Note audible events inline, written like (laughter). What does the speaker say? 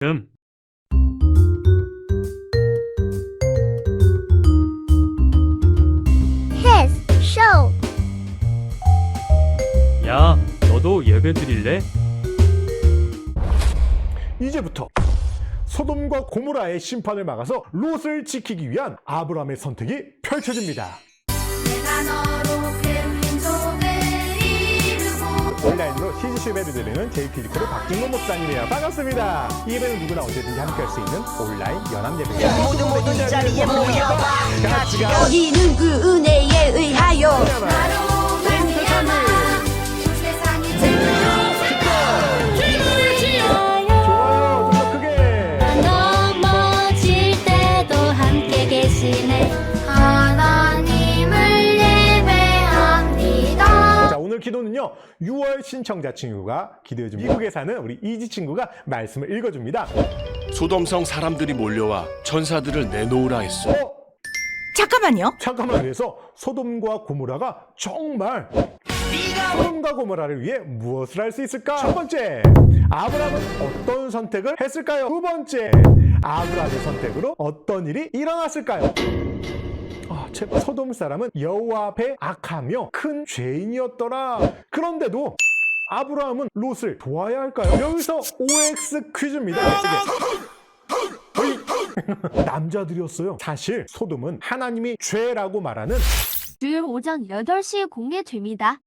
음. His show. 야, 너도 예배 드릴래? 이제부터 소돔과 고모라의 심판을 막아서 롯을 지키기 위한 아브라함의 선택이 펼쳐집니다. 온라인으로 히지쇼 예배를 드리는 JP리코의 박진모 목사님이에요. 반갑습니다. 이 예배는 누구나 언제든지 함께 할 수 있는 온라인 연합 예배입니다. 모두 모두 이 자리에 모여봐 같이 가. 여기는 그 은혜에 의하여 나로 말미암아 온 세상이 좋아요. 좀 더 크게. 넘어질 때도 함께 계시네 오늘 기도는요. 6월 신청자 친구가 기도해 줍니다. 미국에 사는 우리 이지 친구가 말씀을 읽어 줍니다. 소돔성 사람들이 몰려와 전사들을 내놓으라 했어. 어? 잠깐만요. 잠깐만 그래서 소돔과 고모라가 정말 소돔과 고모라를 위해 무엇을 할 수 있을까? 첫 번째, 아브라함은 어떤 선택을 했을까요? 두 번째, 아브라함의 선택으로 어떤 일이 일어났을까요? 아, 제발 소돔 사람은 여호와 앞에 악하며 큰 죄인이었더라. 그런데도 아브라함은 롯을 도와야 할까요? 여기서 OX 퀴즈입니다. (laughs) 남자들이었어요. 사실 소돔은 하나님이 죄라고 말하는 주일 오전 8시에 공개됩니다